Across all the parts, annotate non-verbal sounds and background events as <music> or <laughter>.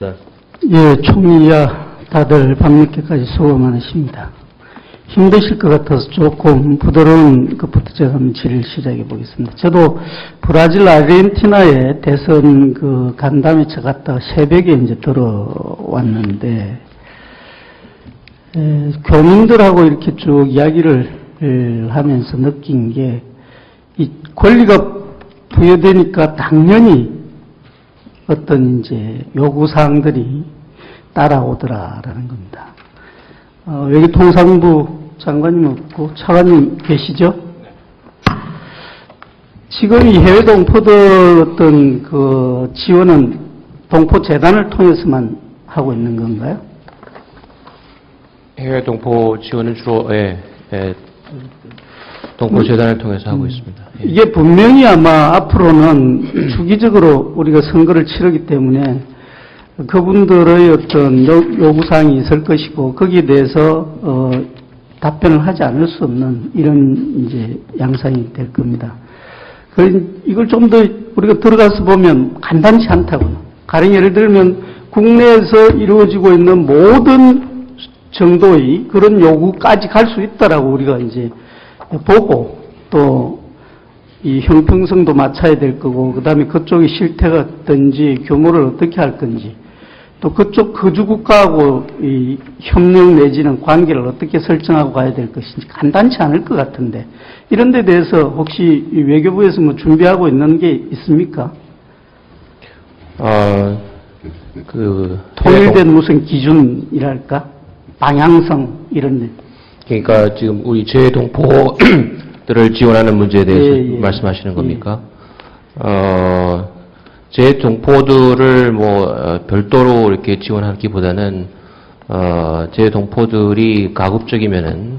네. 예, 총리야 다들 밤늦게까지 수고 많으십니다. 힘드실 것 같아서 조금 부드러운 것부터 제가 한번 질의를 시작해 보겠습니다. 저도 브라질 아르헨티나에 대선 그 간담회 쳐 갔다가 새벽에 이제 들어왔는데 에, 교민들하고 이렇게 쭉 이야기를 에, 하면서 느낀 게 이 권리가 부여되니까 당연히 어떤 이제 요구사항들이 따라오더라라는 겁니다. 어, 여기 통상부 장관님 없고 차관님 계시죠? 지금 이 해외 동포들 어떤 그 지원은 동포 재단을 통해서만 하고 있는 건가요? 해외 동포 지원은 주로 예, 예, 동포 재단을 통해서 하고 있습니다. 예. 이게 분명히 아마 앞으로는 주기적으로 우리가 선거를 치르기 때문에 그분들의 어떤 요- 요구사항이 있을 것이고 거기에 대해서 어, 답변을 하지 않을 수 없는 이런 이제 양상이 될 겁니다. 그 이걸 좀 더 우리가 들어가서 보면 간단치 않다고요. 가령 예를 들면 국내에서 이루어지고 있는 모든 정도의 그런 요구까지 갈 수 있다라고 우리가 이제 보고 또 이 형평성도 맞춰야 될 거고 그 다음에 그쪽의 실태가 어떤지 규모를 어떻게 할 건지 또 그쪽 거주국가하고 이 협력 내지는 관계를 어떻게 설정하고 가야 될 것인지 간단치 않을 것 같은데 이런 데 대해서 혹시 이 외교부에서 뭐 준비하고 있는 게 있습니까? 어, 그 통일된 무슨 기준이랄까? 방향성 이런 데. 그러니까 지금 우리 재동포 들을 지원하는 문제에 대해서 예, 예. 말씀하시는 겁니까? 어, 재동포들을 뭐 어, 별도로 이렇게 지원하기보다는 어, 재동포들이 가급적이면은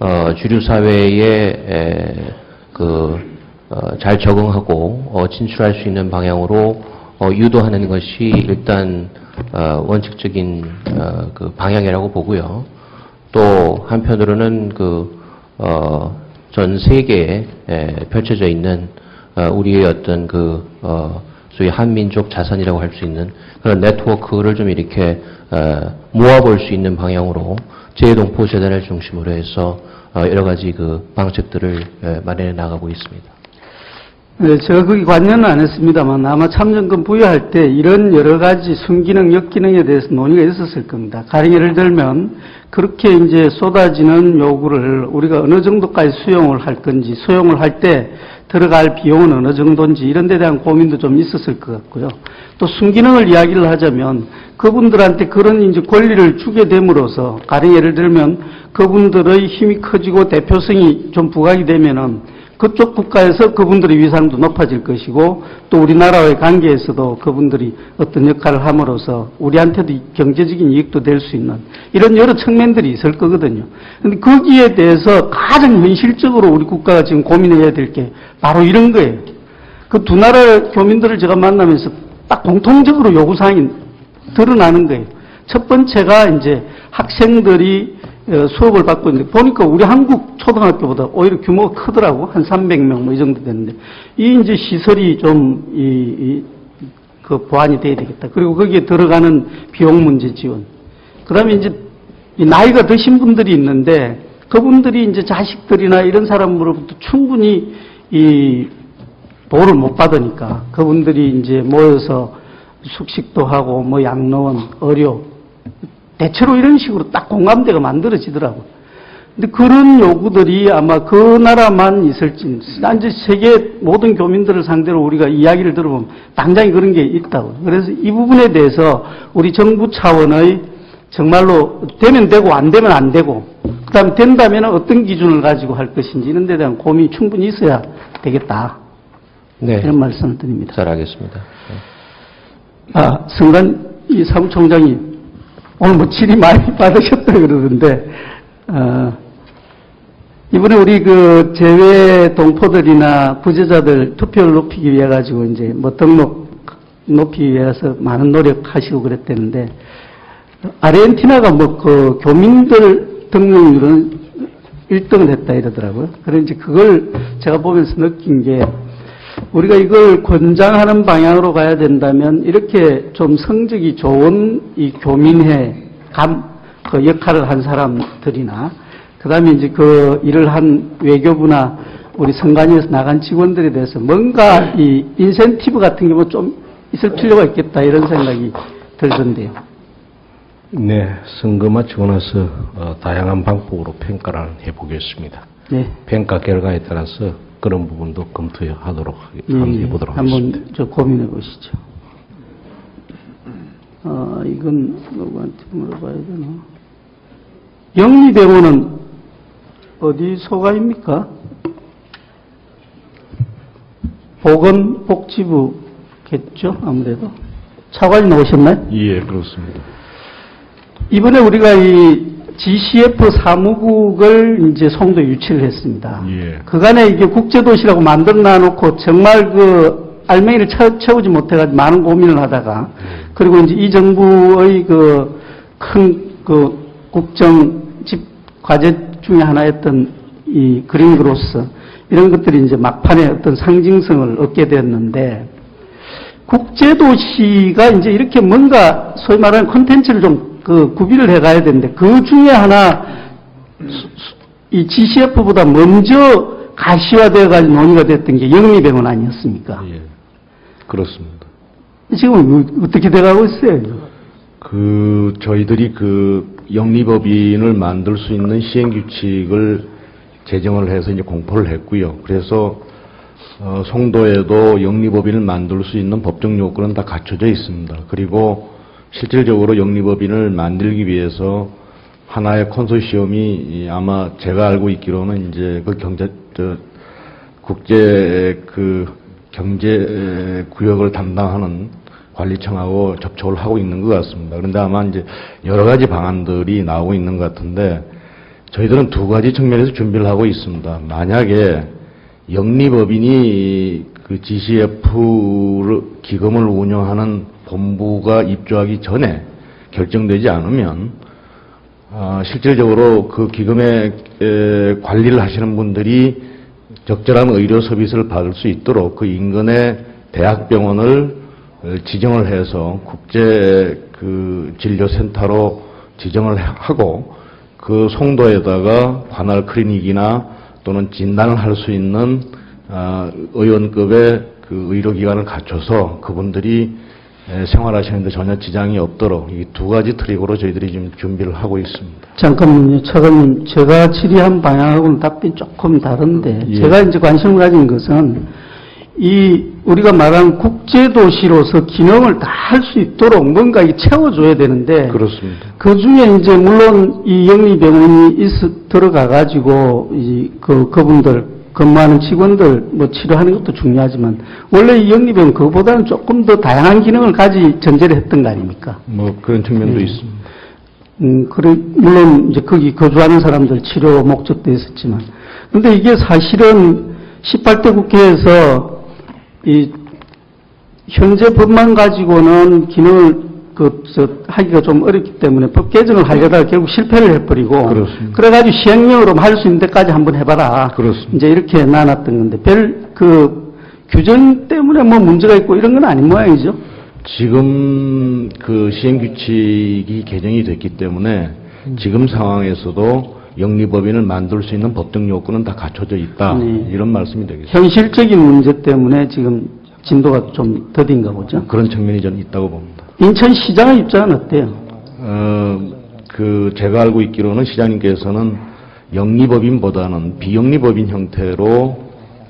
어, 주류 사회에 그잘 적응하고 어, 진출할 수 있는 방향으로 어, 유도하는 것이 일단 어, 원칙적인 어, 그 방향이라고 보고요. 또 한편으로는 그, 어, 전 세계에 에, 펼쳐져 있는 어, 우리의 어떤 그, 어, 소위 한민족 자산이라고 할 수 있는 그런 네트워크를 좀 이렇게 어, 모아볼 수 있는 방향으로 재동포 재단을 중심으로 해서 어, 여러 가지 그 방책들을 에, 마련해 나가고 있습니다. 네, 제가 거기 관여는 안 했습니다만 아마 참정권 부여할 때 이런 여러 가지 순기능, 역기능에 대해서 논의가 있었을 겁니다. 가령 예를 들면 그렇게 이제 쏟아지는 요구를 우리가 어느 정도까지 수용을 할 건지, 수용을 할 때 들어갈 비용은 어느 정도인지 이런 데 대한 고민도 좀 있었을 것 같고요. 또 순기능을 이야기를 하자면 그분들한테 그런 이제 권리를 주게 됨으로써 가령 예를 들면 그분들의 힘이 커지고 대표성이 좀 부각이 되면은 그쪽 국가에서 그분들의 위상도 높아질 것이고 또 우리나라와의 관계에서도 그분들이 어떤 역할을 함으로써 우리한테도 경제적인 이익도 될 수 있는 이런 여러 측면들이 있을 거거든요. 근데 거기에 대해서 가장 현실적으로 우리 국가가 지금 고민해야 될 게 바로 이런 거예요. 그 두 나라 교민들을 제가 만나면서 딱 공통적으로 요구사항이 드러나는 거예요. 첫 번째가 이제 학생들이 어, 수업을 받고 있는데 보니까 우리 한국 초등학교보다 오히려 규모가 크더라고 한 300명 뭐 이 정도 되는데 이 이제 시설이 좀이그 보완이 돼야 되겠다. 그리고 거기에 들어가는 비용 문제 지원. 그다음에 이제 이 나이가 드신 분들이 있는데 그분들이 이제 자식들이나 이런 사람으로부터 충분히 이 보호를 못 받으니까 그분들이 이제 모여서 숙식도 하고 뭐 양로원, 의료 대체로 이런 식으로 딱 공감대가 만들어지더라고. 근데 그런 요구들이 아마 그 나라만 있을지, 단지 세계 모든 교민들을 상대로 우리가 이야기를 들어보면 당장히 그런 게 있다고. 그래서 이 부분에 대해서 우리 정부 차원의 정말로 되면 되고 안 되면 안 되고, 그 다음에 된다면 어떤 기준을 가지고 할 것인지 이런 데 대한 고민이 충분히 있어야 되겠다. 네, 이런 말씀을 드립니다. 잘 알겠습니다. 네. 아, 성관 이 사무총장이 오늘 뭐 질의 많이 <laughs> 받으셨다 그러던데, 어, 이번에 우리 그 재외 동포들이나 부재자들 투표를 높이기 위해 가지고 이제 뭐 등록 높이기 위해서 많은 노력하시고 그랬다는데, 아르헨티나가 뭐 그 교민들 등록률은 1등을 했다 이러더라고요. 그래서 이제 그걸 제가 보면서 느낀 게 우리가 이걸 권장하는 방향으로 가야 된다면 이렇게 좀 성적이 좋은 이 교민회 감, 그 역할을 한 사람들이나 그 다음에 이제 그 일을 한 외교부나 우리 선관위에서 나간 직원들에 대해서 뭔가 이 인센티브 같은 게뭐좀 있을 필요가 있겠다 이런 생각이 들던데요. 네, 선거 마치고 나서 어, 다양한 방법으로 평가를 해보겠습니다. 네. 평가 결과에 따라서 그런 부분도 검토하도록 예. 해보도록 하겠습니다. 한번 저 고민해 보시죠. 어, 이건 누구한테 물어봐야 되나? 영리대원은 어디 소가입니까? 보건복지부겠죠, 아무래도. 차관이 나오셨나요? 예, 그렇습니다. 이번에 우리가 이 GCF 사무국을 이제 송도 유치를 했습니다. 예. 그간에 이게 국제도시라고 만들어 놔놓고 정말 그 알맹이를 채, 채우 지 못해가지고 많은 고민을 하다가 그리고 이제 이 정부의 그큰그 국정 집 과제 중에 하나였던 이 그린 그로스 이런 것들이 이제 막판에 어떤 상징성을 얻게 됐는데 국제도시가 이제 이렇게 뭔가 소위 말하는 콘텐츠를 좀 그 구비를 해가야 되는데 그 중에 하나 이 GCF보다 먼저 가시화되어가지고 논의가 됐던 게 영리병원 아니었습니까? 예, 그렇습니다. 지금 어떻게 돼가고 있어요? 그 저희들이 그 영리법인을 만들 수 있는 시행 규칙을 제정을 해서 이제 공포를 했고요. 그래서 어, 송도에도 영리법인을 만들 수 있는 법적 요건은 다 갖춰져 있습니다. 그리고 실질적으로 영리법인을 만들기 위해서 하나의 컨소시엄이 이 아마 제가 알고 있기로는 이제 그 경제 저 국제 그 경제 구역을 담당하는 관리청하고 접촉을 하고 있는 것 같습니다. 그런데 아마 이제 여러 가지 방안들이 나오고 있는 것 같은데 저희들은 두 가지 측면에서 준비를 하고 있습니다. 만약에 영리법인이 그 GCF 기금을 운영하는 본부가 입주하기 전에 결정되지 않으면 아, 실질적으로 그 기금의 에, 관리를 하시는 분들이 적절한 의료 서비스를 받을 수 있도록 그 인근의 대학병원을 어, 지정을 해서 국제 그 진료센터로 지정을 하고 그 송도에다가 관할 클리닉이나 또는 진단을 할 수 있는 아, 의원급의 그 의료기관을 갖춰서 그분들이 에, 생활하시는데 전혀 지장이 없도록 이 두 가지 트릭으로 저희들이 지금 준비를 하고 있습니다. 잠깐만요, 차관님. 제가 질의한 방향하고는 답변이 조금 다른데, 예. 제가 이제 관심을 가진 것은, 이, 우리가 말하는 국제도시로서 기능을 다 할 수 있도록 뭔가 이 채워줘야 되는데, 그렇습니다. 그 중에 이제 물론 이 영리병원이 있, 들어가 가지고, 이, 그, 그분들, 근무하는 직원들 뭐 치료하는 것도 중요하지만, 원래 이 영리병원 그거보다는 조금 더 다양한 기능을 가지 전제를 했던 거 아닙니까? 뭐 그런 측면도 예. 있습니다. 음, 그래, 물론 이제 거기 거주하는 사람들 치료 목적도 있었지만. 근데 이게 사실은 18대 국회에서 이 현재 법만 가지고는 기능을 그, 저, 하기가 좀 어렵기 때문에 법 개정을 하려다가 결국 실패를 해버리고. 그렇습니다. 그래가지고 시행령으로 할 수 있는 데까지 한번 해봐라. 그렇습니다. 이제 이렇게 나눴던 건데 별 그 규정 때문에 뭐 문제가 있고 이런 건 아닌 모양이죠. 지금 그 시행 규칙이 개정이 됐기 때문에 지금 상황에서도 영리법인을 만들 수 있는 법적 요건은 다 갖춰져 있다. 네. 이런 말씀이 되겠습니다. 현실적인 문제 때문에 지금 진도가 좀 더딘가 보죠. 그런 측면이 저는 있다고 봅니다. 인천시장의 입장은 어때요? 어, 그 제가 알고 있기로는 시장님께서는 영리법인보다는 비영리법인 형태로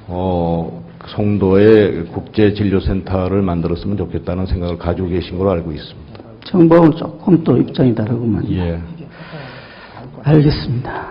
어, 송도에 국제진료센터를 만들었으면 좋겠다는 생각을 가지고 계신 걸로 알고 있습니다. 정부하고는 조금 또 입장이 다르구만. 예. 알겠습니다.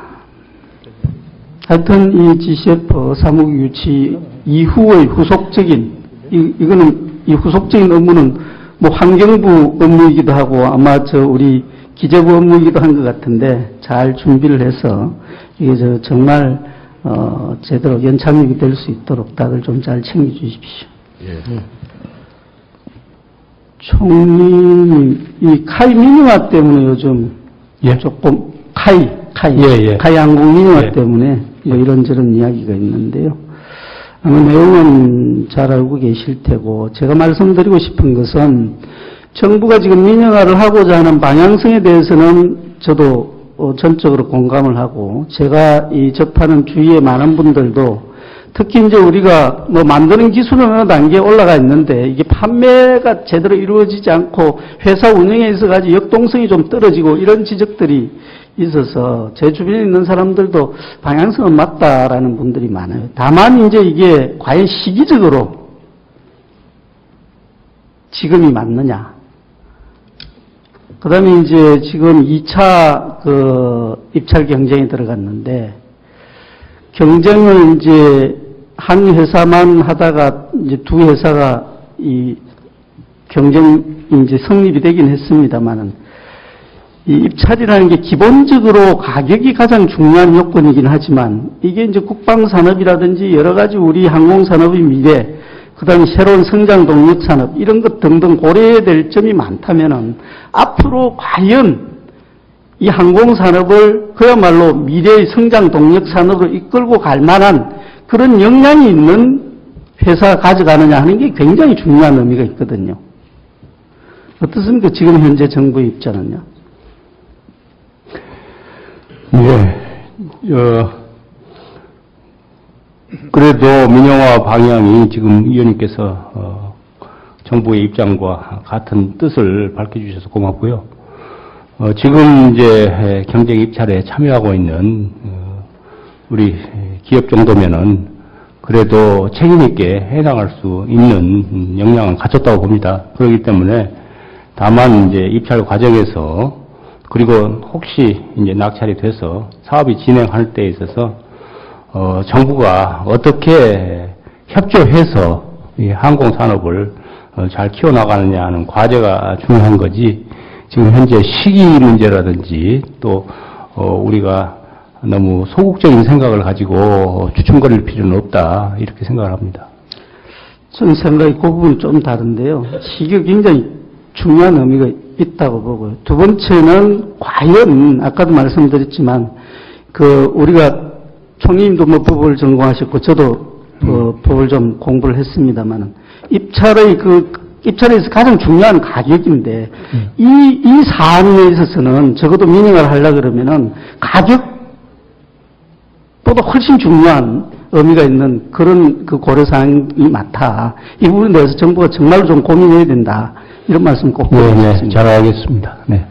하여튼 이 GCF 사무국 유치 이후의 후속적인 이, 이거는 이 후속적인 업무는 뭐 환경부 업무이기도 하고 아마 저 우리 기재부 업무이기도 한 것 같은데 잘 준비를 해서 이게 저 정말 어 제대로 연착륙이 될 수 있도록 다들 좀 잘 챙겨 주십시오. 예. 총리님, 이 카이 미니화 때문에 요즘 조금 카이, 카이, 예, 예. 카이 항공 미니화 예. 때문에 뭐 이런저런 이야기가 있는데요. 아마 내용은 잘 알고 계실 테고 제가 말씀드리고 싶은 것은 정부가 지금 민영화를 하고자 하는 방향성에 대해서는 저도 어, 전적으로 공감을 하고 제가 이 접하는 주위의 많은 분들도 특히 이제 우리가 뭐 만드는 기술은 어느 단계에 올라가 있는데 이게 판매가 제대로 이루어지지 않고 회사 운영에 있어가지고 역동성이 좀 떨어지고 이런 지적들이 있어서 제 주변에 있는 사람들도 방향성은 맞다라는 분들이 많아요. 다만 이제 이게 과연 시기적으로 지금이 맞느냐. 그 다음에 이제 지금 2차 그 입찰 경쟁에 들어갔는데 경쟁을 이제 한 회사만 하다가 이제 두 회사가 이 경쟁 이제 성립이 되긴 했습니다만은 이 입찰이라는 게 기본적으로 가격이 가장 중요한 요건이긴 하지만 이게 이제 국방산업이라든지 여러 가지 우리 항공산업의 미래, 그 다음에 새로운 성장 동력 산업 이런 것 등등 고려해야 될 점이 많다면은 앞으로 과연 이 항공산업을 그야말로 미래의 성장 동력 산업으로 이끌고 갈 만한 그런 역량이 있는 회사가 가져가느냐 하는 게 굉장히 중요한 의미가 있거든요. 어떻습니까? 지금 현재 정부의 입장은요? 예, 어, 그래도 민영화 방향이 지금 의원님께서 어, 정부의 입장과 같은 뜻을 밝혀주셔서 고맙고요. 어, 지금 이제 경쟁 입찰에 참여하고 있는 어, 우리 기업 정도면은 그래도 책임 있게 해당할 수 있는 음, 역량은 갖췄다고 봅니다. 그렇기 때문에 다만 이제 입찰 과정에서 그리고 혹시 이제 낙찰이 돼서 사업이 진행할 때에 있어서 어, 정부가 어떻게 협조해서 이 항공 산업을 어, 잘 키워나가느냐 하는 과제가 중요한 거지. 지금 현재 시기 문제라든지 또 어, 우리가 너무 소극적인 생각을 가지고 주춤거릴 필요는 없다 이렇게 생각을 합니다. 저는 생각이 그 부분이 좀 다른데요. 시기가 굉장히 중요한 의미가 있다고 보고요. 두 번째는 과연 아까도 말씀드렸지만 그 우리가 총리님도 뭐 법을 전공하셨고 저도 그 법을 좀 공부를 했습니다만은 입찰의 그 입찰에서 가장 중요한 가격인데 이이 사안에 있어서는 적어도 민영화를 하려 그러면은 가격보다 훨씬 중요한 의미가 있는 그런 그 고려사항이 많다. 이 부분에 대해서 정부가 정말로 좀 고민해야 된다. 이런 말씀 꼭 네, 네, 드리겠습니다. 잘 알겠습니다. 네.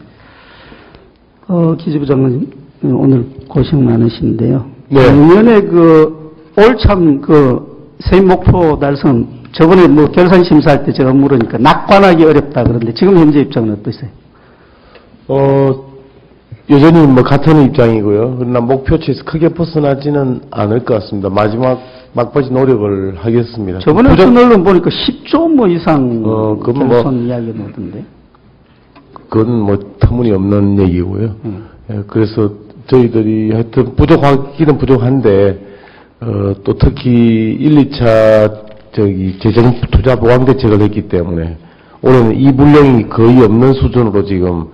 어, 기재부 장관님, 오늘 고생 많으신데요. 네. 작년에 그, 올참 그, 세임 목표 달성, 저번에 뭐 결산 심사할 때 제가 물으니까 낙관하기 어렵다 그런데 지금 현재 입장은 어떠세요? 어, 여전히 뭐 같은 입장이고요. 그러나 목표치에서 크게 벗어나지는 않을 것 같습니다. 마지막 막바지 노력을 하겠습니다. 저번에 그 언론 보니까 10조 뭐 이상 어, 그건 뭐- 결손 이야기가 나오던데. 그건 뭐 터무니없는 얘기고요. 음. 예, 그래서 저희들이 하여튼 부족하기는 부족한데 어, 또 특히 1, 2차 저기 재정 투자 보완 대책을 했기 때문에 올해는 이 물량이 거의 없는 수준으로 지금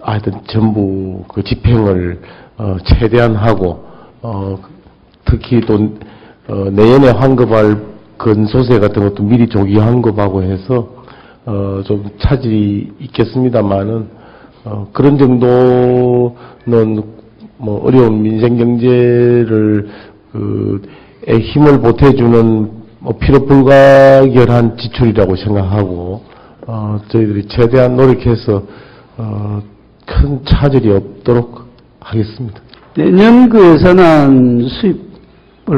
하여튼 전부 그 집행을 어, 최대한 하고 어, 특히 또 어, 내년에 환급할 근소세 같은 것도 미리 조기 환급하고 해서 어, 좀 차질이 있겠습니다만은 어, 그런 정도는 뭐 어려운 민생 경제를 그, 에 힘을 보태주는 뭐 필요 불가결한 지출이라고 생각하고 어, 저희들이 최대한 노력해서 어, 큰 차질이 없도록 하겠습니다. 내년 그 예산안 수입을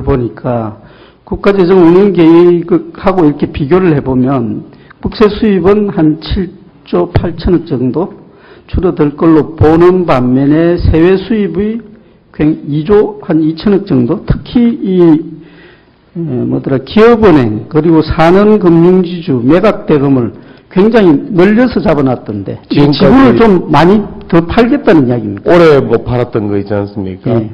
보니까 국가재정 운영계획하고 이렇게 비교를 해보면 국세 수입은 한 7조 8천억 정도 줄어들 걸로 보는 반면에 세외 수입의 2조 한 2천억 정도 특히 이 에, 뭐더라 기업은행 그리고 산업금융지주 매각대금을 굉장히 늘려서 잡아놨던데 이 지금까지- 지분을 좀 많이 더 팔겠다는 이야기입니다. 올해 뭐 팔았던 거 있지 않습니까? 예.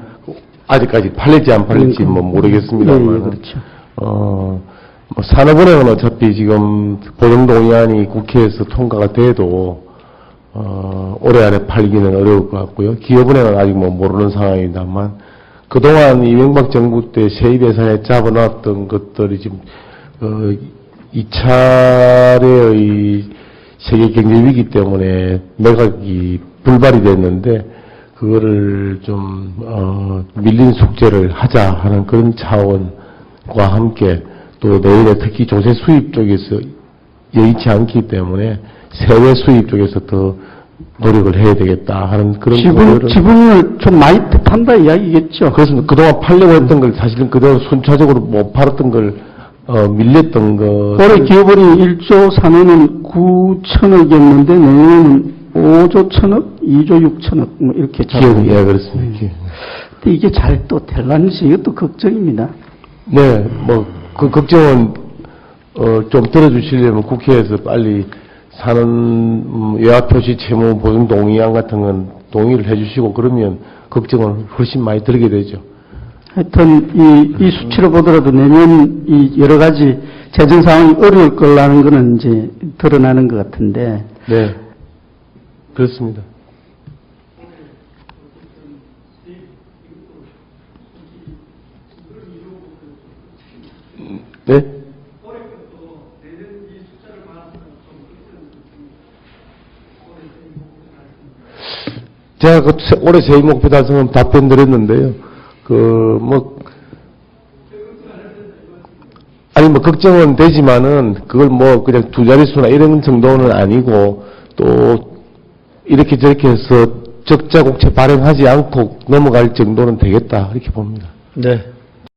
아직까지 팔릴지 안 팔릴지. 뭐 모르겠습니다만. 예, 예, 그렇죠. 어, 뭐 산업은행은 어차피 지금 보정동의안이 국회에서 통과가 돼도 어, 올해 안에 팔기는 어려울 것 같고요. 기업은행은 아직 뭐 모르는 상황입니다만 그동안 이명박 정부 때 세입 예산에 잡아놨던 것들이 지금 어, 이 차례의 세계 경제 위기 때문에 매각이 불발이 됐는데 그거를 좀 어, 밀린 숙제를 하자 하는 그런 차원과 함께 또 내일에 특히 조세 수입 쪽에서 여의치 않기 때문에 세외 수입 쪽에서 더 노력을 해야 되겠다 하는 그런 지분, 지분을 좀 많이 판다 이야기겠죠. 그렇습니다. 그동안 팔려고 했던 걸 사실은 그동안 순차적으로 못 팔았던 걸 어, 밀렸던 거 올해 기업원이 1조 3회는 9천억이었는데 내년에는 5조 천억, 2조 6천억 뭐 이렇게 잡고 예 그렇습니다. 기억. 근데 이게 잘 또 될란지 이것도 걱정입니다. 네, 뭐 그 걱정은 어, 좀 들어주시려면 국회에서 빨리 사는 음, 외화표시 채무 보증 동의안 같은 건 동의를 해주시고 그러면 걱정은 훨씬 많이 들게 되죠. 하여튼 이, 이 수치로 보더라도 내년 이 여러 가지 재정 상황이 어려울 거라는 거는 이제 드러나는 것 같은데 네, 그렇습니다. 네? 제가 그 세- 올해 세입 목표 달성은 답변 드렸는데요. 그, 뭐, 아니, 뭐, 걱정은 되지만은, 그걸 뭐, 그냥 두 자릿수나 이런 정도는 아니고, 또, 이렇게 저렇게 해서 적자국채 발행하지 않고 넘어갈 정도는 되겠다. 이렇게 봅니다. 네.